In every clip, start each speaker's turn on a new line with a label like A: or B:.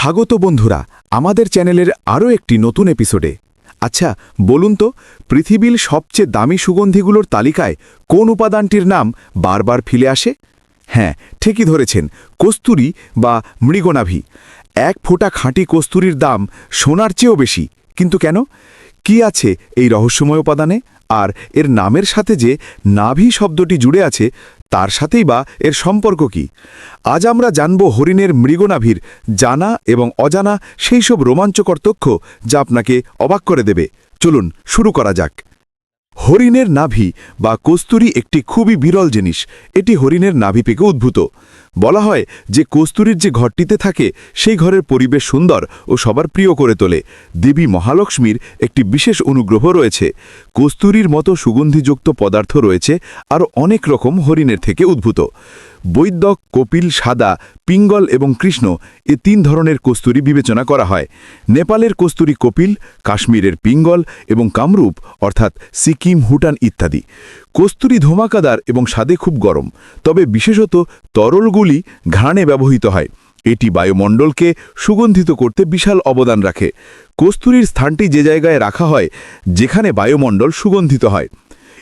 A: স্বাগত বন্ধুরা, আমাদের চ্যানেলের আরও একটি নতুন এপিসোডে। আচ্ছা বলুন তো, পৃথিবীর সবচেয়ে দামি সুগন্ধিগুলোর তালিকায় কোন উপাদানটির নাম বারবার ফিরে আসে? হ্যাঁ ঠিকই ধরেছেন, কস্তুরি বা মৃগনাভি। এক ফোঁটা খাঁটি কস্তুরির দাম সোনার চেয়েও বেশি। কিন্তু কেন? কি আছে এই রহস্যময় উপাদানে? আর এর নামের সাথে যে নাভি শব্দটি জুড়ে আছে তার সাথেই বা এর সম্পর্ক কি? আজ আমরা জানব হরিণের মৃগনাভির জানা এবং অজানা সেই সব রোমাঞ্চকর তথ্য যা আপনাকে অবাক করে দেবে। চলুন শুরু করা যাক। হরিণের নাভি বা কস্তুরি একটি খুবই বিরল জিনিস। এটি হরিণের নাভি থেকে উদ্ভূত। বলা হয় যে কস্তুরির যে ঘরটিতে থাকে, সেই ঘরের পরিবেশ সুন্দর ও সবার প্রিয় করে তোলে। দেবী মহালক্ষ্মীর একটি বিশেষ অনুগ্রহ রয়েছে। কস্তুরির মতো সুগন্ধিযুক্ত পদার্থ রয়েছে আরও অনেক রকম হরিণের থেকে উদ্ভূত। বৈদ্যক কপিল, সাদা, পিঙ্গল এবং কৃষ্ণ এ তিন ধরনের কস্তুরি বিবেচনা করা হয়। নেপালের কস্তুরি কপিল, কাশ্মীরের পিঙ্গল এবং কামরূপ, অর্থাৎ সিকিম হুটান ইত্যাদি। কস্তুরি ধোমাকাদার এবং স্বাদে খুব গরম। তবে বিশেষত তরলগুলি ঘ্রাণে ব্যবহৃত হয়। এটি বায়ুমণ্ডলকে সুগন্ধিত করতে বিশাল অবদান রাখে। কস্তুরির স্থানটি যে জায়গায় রাখা হয়, যেখানে বায়ুমণ্ডল সুগন্ধিত হয়।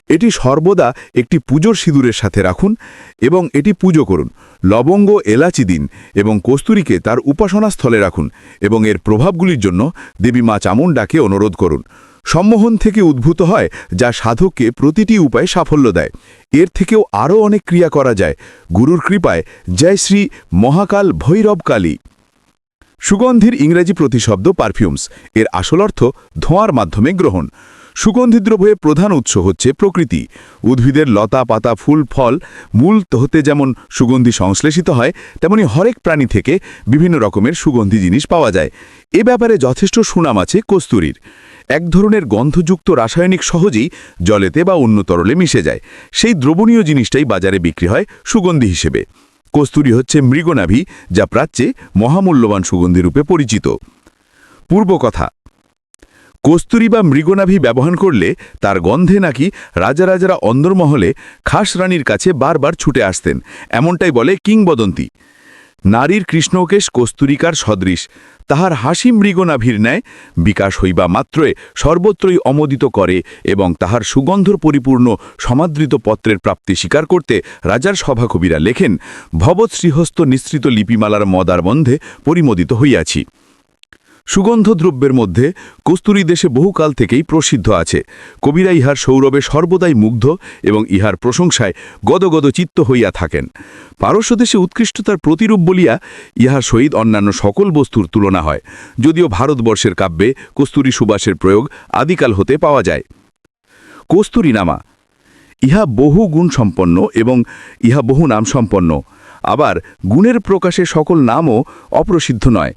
A: এটি সর্বদা একটি পুজোর সিঁদুরের সাথে রাখুন এবং এটি পুজো করুন। লবঙ্গ, এলাচি দিন এবং কস্তুরীকে তার উপাসনা স্থলে রাখুন এবং এর প্রভাবগুলির জন্য দেবী মা চামুণ্ডাকে অনুরোধ করুন। সম্মোহন থেকে উদ্ভূত হয়, যা সাধককে প্রতিটি উপায়ে সাফল্য দেয়। এর থেকেও আরও অনেক ক্রিয়া করা যায়। গুরুর কৃপায় জয় শ্রী মহাকাল ভৈরব কালী। সুগন্ধির ইংরেজি প্রতিশব্দ পারফিউমস। এর আসল অর্থ ধোঁয়ার মাধ্যমে গ্রহণ। সুগন্ধি দ্রব্যের প্রধান উৎস হচ্ছে প্রকৃতি। উদ্ভিদের লতা, পাতা, ফুল, ফল, মূল হতে যেমন সুগন্ধি সংশ্লেষিত হয়, তেমনি হরেক প্রাণী থেকে বিভিন্ন রকমের সুগন্ধি জিনিস পাওয়া যায়। এ ব্যাপারে যথেষ্ট সুনাম আছে কস্তুরীর। এক ধরনের গন্ধযুক্ত রাসায়নিক সহজেই জলেতে বা অন্য তরলে মিশে যায়। সেই দ্রবণীয় জিনিসটাই বাজারে বিক্রি হয় সুগন্ধি হিসেবে। কস্তুরী হচ্ছে মৃগনাভি, যা প্রাচ্যে মহামূল্যবান সুগন্ধি রূপে পরিচিত। পূর্ব কথা, কস্তুরী বা মৃগনাভি ব্যবহার করলে তার গন্ধে নাকি রাজা রাজারা অন্দরমহলে খাস রানীর কাছে বারবার ছুটে আসতেন। এমনটাই বলে কিংবদন্তি। নারীর কৃষ্ণকেশ কস্তুরিকার সদৃশ। তাহার হাসি মৃগনাভির ন্যায় বিকাশ হইবা মাত্রে সর্বত্রই অমোদিত করে এবং তাহার সুগন্ধর পরিপূর্ণ সমাদৃত পত্রের প্রাপ্তি স্বীকার করতে রাজার সভাকবিরা লেখেন, ভবৎ শ্রীহস্ত নিঃসৃত লিপিমালার মদার বন্ধে পরিমোদিত হইয়াছি। সুগন্ধ দ্রব্যের মধ্যে কস্তুরী দেশে বহুকাল থেকেই প্রসিদ্ধ আছে। কবিরা ইহার সৌরভে সর্বদাই মুগ্ধ এবং ইহার প্রশংসায় গদগদ চিত্ত হইয়া থাকেন। পারস্য দেশে উৎকৃষ্টতার প্রতিরূপ বলিয়া ইহার সহিত অন্যান্য সকল বস্তুর তুলনা হয়। যদিও ভারতবর্ষের কাব্যে কস্তুরী সুবাসের প্রয়োগ আদিকাল হতে পাওয়া যায়। কস্তুরী নামা ইহা বহু গুণ সম্পন্ন এবং ইহা বহু নাম সম্পন্ন। আবার গুণের প্রকাশে সকল নামও অপ্রসিদ্ধ নয়।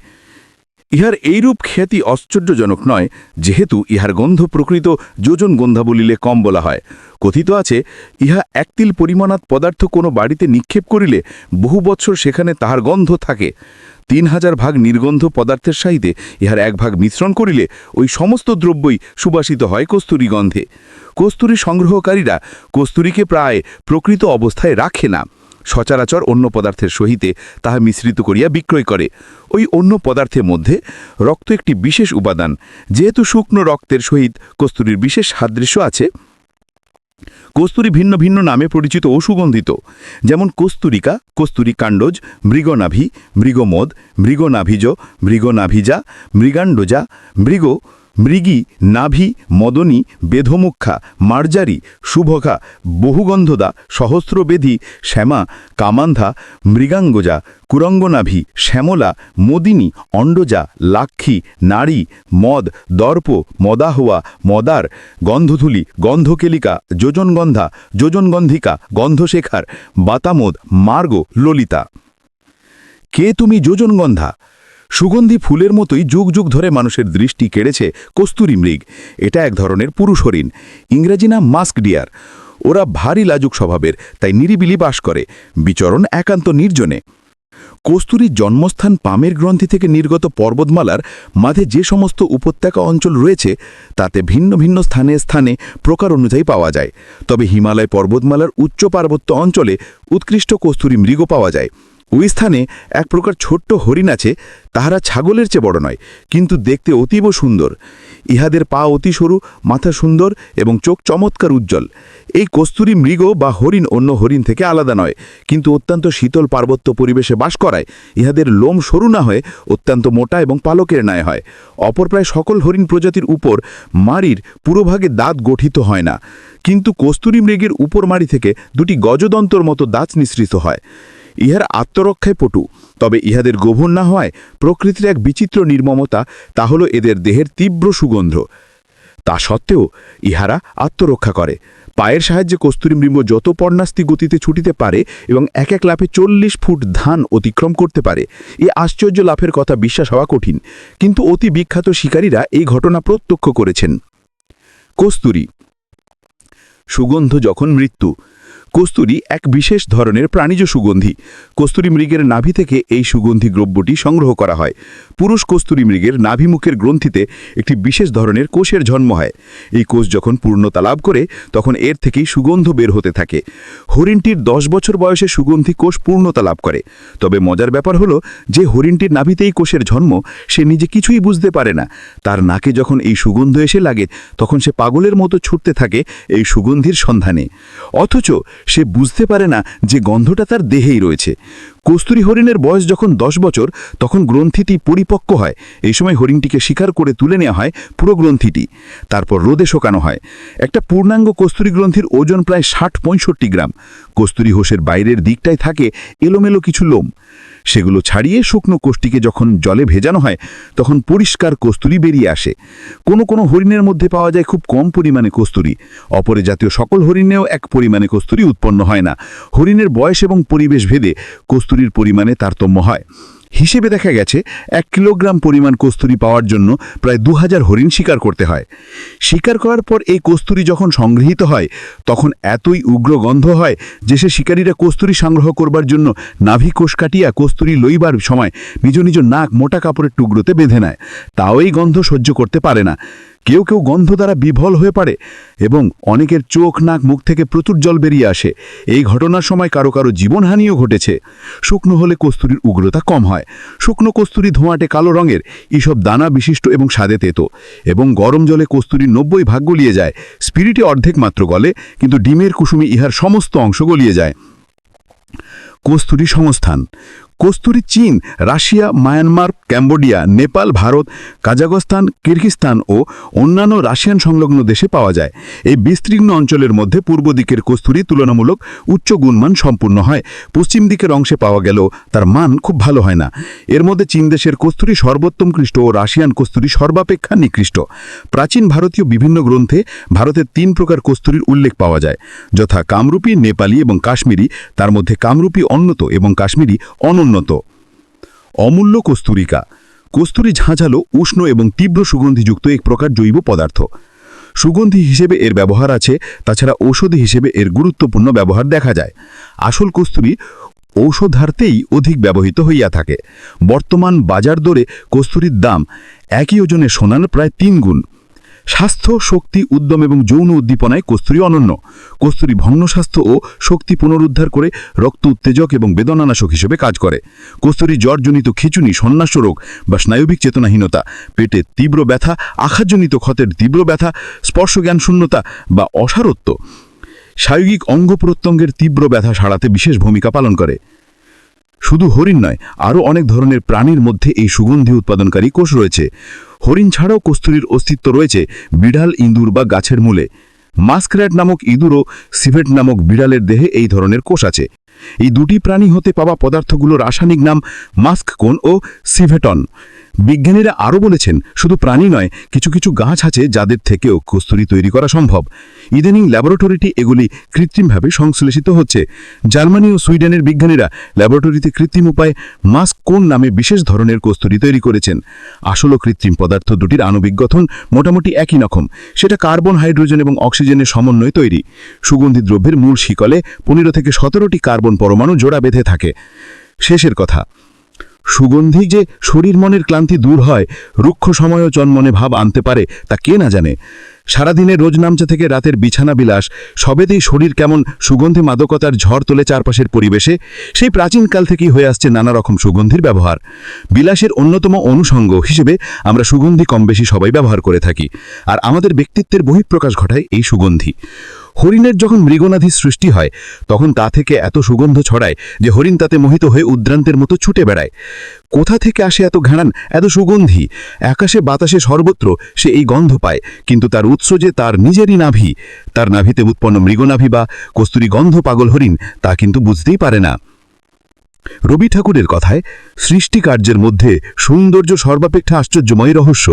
A: ইহার এইরূপ খ্যাতি আশ্চর্যজনক নয়, যেহেতু ইহার গন্ধ প্রকৃত যোজন গন্ধা বলিলে কম বলা হয়। কথিত আছে, ইহা একতিল পরিমাণাত পদার্থ কোনো বাড়িতে নিক্ষেপ করিলে বহু বৎসর সেখানে তাহার গন্ধ থাকে। তিন হাজার ভাগ নির্গন্ধ পদার্থের সাহিতে ইহার এক ভাগ মিশ্রণ করিলে ওই সমস্ত দ্রব্যই সুবাসিত হয় কস্তুরী গন্ধে। কস্তুরী সংগ্রহকারীরা কস্তুরীকে প্রায় প্রকৃত অবস্থায় রাখে না। সচরাচর অন্য পদার্থের সহিতে তাহা মিশ্রিত করিয়া বিক্রয় করে। ওই অন্য পদার্থের মধ্যে রক্ত একটি বিশেষ উপাদান, যেহেতু শুকনো রক্তের সহিত কস্তুরীর বিশেষ সাদৃশ্য আছে। কস্তুরী ভিন্ন ভিন্ন নামে পরিচিত ও সুগন্ধিত, যেমন কস্তুরিকা, কস্তুরী কাণ্ডজ, মৃগনাভি, মৃগমদ, মৃগনাভিজ, মৃগনাভিজা, মৃগাণ্ডজা, মৃগ মৃগী, নাভি, মদনী বেধমুখা মার্জারি শুভখা বহুগন্ধদা, সহস্রবেধি, শ্যামা, কামান্ধা, মৃগাঙ্গজা, কুরঙ্গনাভি, শ্যামলা, মদিনী অণ্ডজা লাক্ষী, নারী, মদ, দর্প, মদাহোয়া, মদার, গন্ধধুলি, গন্ধকেলিকা, যোজনগন্ধা, যোজনগন্ধিকা, গন্ধশেখার, বাতামোদ, মার্গ, ললিতা। কে তুমি যোজনগন্ধা? সুগন্ধি ফুলের মতোই যুগ যুগ ধরে মানুষের দৃষ্টি কেড়েছে কস্তুরী মৃগ। এটা এক ধরনের পুরুষ হরিণ। ইংরেজি নাম মাস্ক ডিয়ার। ওরা ভারী লাজুক স্বভাবের, তাই নিরিবিলি বাস করে। বিচরণ একান্ত নির্জনে। কস্তুরীর জন্মস্থান পামের গ্রন্থি থেকে নির্গত পর্বতমালার মাঝে যে সমস্ত উপত্যকা অঞ্চল রয়েছে, তাতে ভিন্ন ভিন্ন স্থানে স্থানে প্রকার অনুযায়ী পাওয়া যায়। তবে হিমালয় পর্বতমালার উচ্চ পার্বত্য অঞ্চলে উৎকৃষ্ট কস্তুরী মৃগ পাওয়া যায়। ওই স্থানে এক প্রকার ছোট্ট হরিণ আছে, তাহারা ছাগলের চেয়ে বড় নয়, কিন্তু দেখতে অতীব সুন্দর। ইহাদের পা অতি সরু, মাথা সুন্দর এবং চোখ চমৎকার উজ্জ্বল। এই কস্তুরী মৃগ বা হরিণ অন্য হরিণ থেকে আলাদা নয়, কিন্তু অত্যন্ত শীতল পার্বত্য পরিবেশে বাস করায় ইহাদের লোম সরু না হয়ে অত্যন্ত মোটা এবং পালকের ন্যায় হয়। অপর প্রায় সকল হরিণ প্রজাতির উপর মাড়ির পুরোভাগে দাঁত গঠিত হয় না, কিন্তু কস্তুরী মৃগের উপর মাড়ি থেকে দুটি গজদন্তর মতো দাঁত নিঃসৃত হয়। ইহার আত্মরক্ষায় পটু। তবে ইহাদের গোভন না হওয়ায় প্রকৃতির এক বিচিত্র নির্মমতা তা হল এদের দেহের তীব্র সুগন্ধ। তা সত্ত্বেও ইহারা আত্মরক্ষা করে। পায়ের সাহায্যে কস্তুরী মৃগ যত পর্ণাস্তি গতিতে ছুটিতে পারে এবং এক এক লাফে চল্লিশ ফুট ধান অতিক্রম করতে পারে, এ আশ্চর্য লাফের কথা বিশ্বাস হওয়া কঠিন। কিন্তু অতি বিখ্যাত শিকারীরা এই ঘটনা প্রত্যক্ষ করেছেন। কস্তুরী। সুগন্ধ যখন মৃত্যু কস্তুরী এক বিশেষ ধরনের প্রাণীজ সুগন্ধি। কস্তুরী মৃগের নাভি থেকে এই সুগন্ধি দ্রব্যটি সংগ্রহ করা হয়। পুরুষ কস্তুরী মৃগের নাভিমুখের গ্রন্থিতে একটি বিশেষ ধরনের কোষের জন্ম হয়। এই কোষ যখন পূর্ণতা লাভ করে, তখন এর থেকেই সুগন্ধ বের হতে থাকে। হরিণটির দশ বছর বয়সে সুগন্ধি কোষ পূর্ণতা লাভ করে। তবে মজার ব্যাপার হলো যে হরিণটির নাভিতেই কোষের জন্ম, সে নিজে কিছুই বুঝতে পারে না। তার নাকে যখন এই সুগন্ধ এসে লাগে, তখন সে পাগলের মতো ছুটতে থাকে এই সুগন্ধির সন্ধানে। অথচ সে বুঝতে পারে না যে গন্ধটা তার দেহেই রয়েছে। কস্তুরী হরিণের বয়স যখন দশ বছর, তখন গ্রন্থিটি পরিপক্ক হয়। এই সময় হরিণটিকে শিকার করে তুলে নেওয়া হয় পুরো গ্রন্থিটি। তারপর রোদে শোকানো হয়। একটা পূর্ণাঙ্গ কস্তুরী গ্রন্থির ওজন প্রায় ষাট পঁয়ষট্টি গ্রাম। কস্তুরী হোসের বাইরের দিকটায় থাকে এলোমেলো কিছু লোম। সেগুলো ছাড়িয়ে শুকনো কোষ্ঠীকে যখন জলে ভেজানো হয়, তখন পরিষ্কার কস্তুরি বেরিয়ে আসে। কোনো কোনো হরিণের মধ্যে পাওয়া যায় খুব কম পরিমাণে কস্তুরি। অপরে জাতীয় সকল হরিণেও এক পরিমাণে কস্তুরি উৎপন্ন হয় না। হরিণের বয়স এবং পরিবেশ ভেদে কস্তুরির পরিমাণে তারতম্য হয়। হিসেবে দেখা গেছে, এক কিলোগ্রাম পরিমাণ কস্তুরি পাওয়ার জন্য প্রায় দু হাজার হরিণ শিকার করতে হয়। শিকার করার পর এই কস্তুরি যখন সংগৃহীত হয়, তখন এতই উগ্র গন্ধ হয় যে সে শিকারীরা কস্তুরি সংগ্রহ করবার জন্য নাভি কোষ কাটিয়া কস্তুরি লইবার সময় নিজ নিজ নাক মোটা কাপড়ের টুকরোতে বেঁধে নেয়। তাও এই গন্ধ সহ্য করতে পারে না। কেউ কেউ গন্ধ দ্বারা বিভল হয়ে পড়ে এবং অনেকের চোখ, নাক, মুখ থেকে প্রচুর জল বেরিয়ে আসে। এই ঘটনার সময় কারও কারও জীবনহানিও ঘটেছে। শুকনো হলে কস্তুরির উগ্রতা কম হয়। শুকনো কস্তুরি ধোঁয়াটে কালো রঙের এইসব দানা বিশিষ্ট এবং স্বাদে তেতো এবং গরম জলে কস্তুরীর নব্বই ভাগ গলিয়ে যায়। স্পিরিটে অর্ধেক মাত্র গলে, কিন্তু ডিমের কুসুমে ইহার সমস্ত অংশ গলিয়ে যায়। কস্তুরী সংস্থান। কস্তুরী চীন, Russia, Myanmar, Cambodia, Nepal, Bharat Kazakhstan Kyrgyzstan ও অন্যান্য রাশিয়ান সংলগ্ন দেশে পাওয়া যায়। এই বিস্তীর্ণ অঞ্চলের মধ্যে পূর্ব দিকের কস্তুরী তুলনামূলক উচ্চ গুণমান সম্পূর্ণ হয়। পশ্চিম দিকের অংশে পাওয়া গেলেও তার মান খুব ভালো হয় না। এর মধ্যে চীন দেশের কস্তুরি সর্বোত্তম সর্বোত্তমকৃষ্ট ও রাশিয়ান কস্তুরী সর্বাপেক্ষা নিকৃষ্ট। প্রাচীন ভারতীয় বিভিন্ন গ্রন্থে ভারতের তিন প্রকার কস্তুরীর উল্লেখ পাওয়া যায়, যথা কামরূপী, নেপালি এবং কাশ্মীরি, তার মধ্যে কামরূপী অন্যত এবং কাশ্মীরি অনন্য উন্নত। অমূল্য কস্তুরিকা। কস্তুরি ঝাঁঝালো, উষ্ণ এবং তীব্র সুগন্ধিযুক্ত এক প্রকার জৈব পদার্থ। সুগন্ধি হিসেবে এর ব্যবহার আছে, তাছাড়া ঔষধি হিসেবে এর গুরুত্বপূর্ণ ব্যবহার দেখা যায়। আসল কস্তুরি ঔষধার্থেই অধিক ব্যবহৃত হইয়া থাকে। বর্তমান বাজার দরে কস্তুরির দাম একই ওজনে সোনার প্রায় তিন গুণ। স্বাস্থ্য, শক্তি, উদ্যম এবং যৌন উদ্দীপনায় কস্তুরী অনন্য। কস্তুরি ভগ্ন স্বাস্থ্য ও শক্তি পুনরুদ্ধার করে রক্ত উত্তেজক এবং বেদনানাশক হিসেবে কাজ করে। কস্তুরি জ্বরজনিত খিচুনি, সন্ন্যাস রোগ বা স্নায়বিক চেতনাহীনতা, পেটে তীব্র ব্যথা, আঘাতজনিত ক্ষতের তীব্র ব্যথা স্পর্শজ্ঞান শূন্যতা বা অসারত্ব। স্বায়গিক অঙ্গ প্রত্যঙ্গের তীব্র ব্যথা সারাতে বিশেষ ভূমিকা পালন করে। শুধু হরিণ নয়, আরও অনেক ধরনের প্রাণীর মধ্যে এই সুগন্ধি উৎপাদনকারী কোষ রয়েছে। হরিণ ছাড়াও কস্তুরীর অস্তিত্ব রয়েছে বিড়াল, ইঁদুর বা গাছের মূলে। মাস্ক্র্যাট নামক ইঁদুরও সিভেট নামক বিড়ালের দেহে এই ধরনের কোষ আছে। এই দুটি প্রাণী হতে পাওয়া পদার্থগুলো রাসায়নিক নাম মাস্ক কোন ও সিভেটন। বিজ্ঞানীরা আরও বলেছেন, শুধু প্রাণী নয়, কিছু কিছু গাছ আছে যাদের থেকেও কস্তুরি তৈরি করা সম্ভব। ইদানিং ল্যাবরেটরিটি এগুলি কৃত্রিমভাবে সংশ্লেষিত হচ্ছে। জার্মানি ও সুইডেনের বিজ্ঞানীরা ল্যাবরেটরিতে কৃত্রিম উপায়ে মাস্ক কোন নামে বিশেষ ধরনের কস্তুরি তৈরি করেছেন। আসল কৃত্রিম পদার্থ দুটির আণবিক গঠন মোটামুটি একই রকম। সেটা কার্বন, হাইড্রোজেন এবং অক্সিজেনের সমন্বয়ে তৈরি। সুগন্ধি দ্রব্যের মূল শিকলে পনেরো থেকে সতেরোটি কার্বন পরমাণু জোড়া বেঁধে থাকে। শেষের কথা
B: সুগন্ধি যে শরীর মনের ক্লান্তি দূর হয়, রুক্ষ সময়ও চনমনে ভাব আনতে পারে, তা কে না জানে? সারাদিনের রোজ নামচা থেকে রাতের বিছানা বিলাস, সবেতেই শরীর কেমন সুগন্ধি মাদকতার ঝড় তোলে চারপাশের পরিবেশে, সেই প্রাচীনকাল থেকেই হয়ে আসছে নানা রকম সুগন্ধির ব্যবহার। বিলাসের অন্যতম অনুষঙ্গ হিসেবে আমরা সুগন্ধি কম বেশি সবাই ব্যবহার করে থাকি, আর আমাদের ব্যক্তিত্বের বহিঃপ্রকাশ ঘটায় এই সুগন্ধি। হরিণের যখন মৃগনাধি সৃষ্টি হয়, তখন তা থেকে এত সুগন্ধ ছড়ায় যে হরিণ তাতে মোহিত হয়ে উদ্রান্তের মতো ছুটে বেড়ায়। কোথা থেকে আসে এত ঘাড়ান এত সুগন্ধি? আকাশে বাতাসে সর্বত্র সে এই গন্ধ পায়, কিন্তু তার উৎস যে তার নিজেরই নাভি। তার নাভিতে উৎপন্ন মৃগনাভি বা কস্তুরি গন্ধ পাগল হরিণ তা কিন্তু বুঝতেই পারে না। রবি ঠাকুরের কথায় সৃষ্টিকার্যের মধ্যে সৌন্দর্য সর্বাপেক্ষা আশ্চর্যময় রহস্য,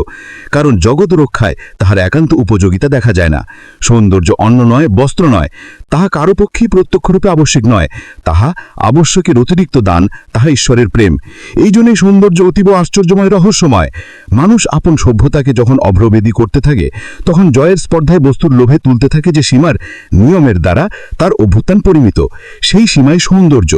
B: কারণ জগৎ রক্ষায় তাহার একান্ত উপযোগিতা দেখা যায় না। সৌন্দর্য অন্ন নয়, বস্ত্র নয়, তাহা কারও পক্ষেই প্রত্যক্ষরূপে আবশ্যিক নয়, তাহা আবশ্যকের অতিরিক্ত দান, তাহা ঈশ্বরের প্রেম। এই জন্যই সৌন্দর্য অতীব আশ্চর্যময় রহস্যময়। মানুষ আপন সভ্যতাকে যখন অভ্রবেদী করতে থাকে, তখন জয়ের স্পর্ধায় বস্তুর লোভে তুলতে থাকে যে সীমার নিয়মের দ্বারা তার অভ্যুত্থান পরিমিত। সেই সীমায় সৌন্দর্য।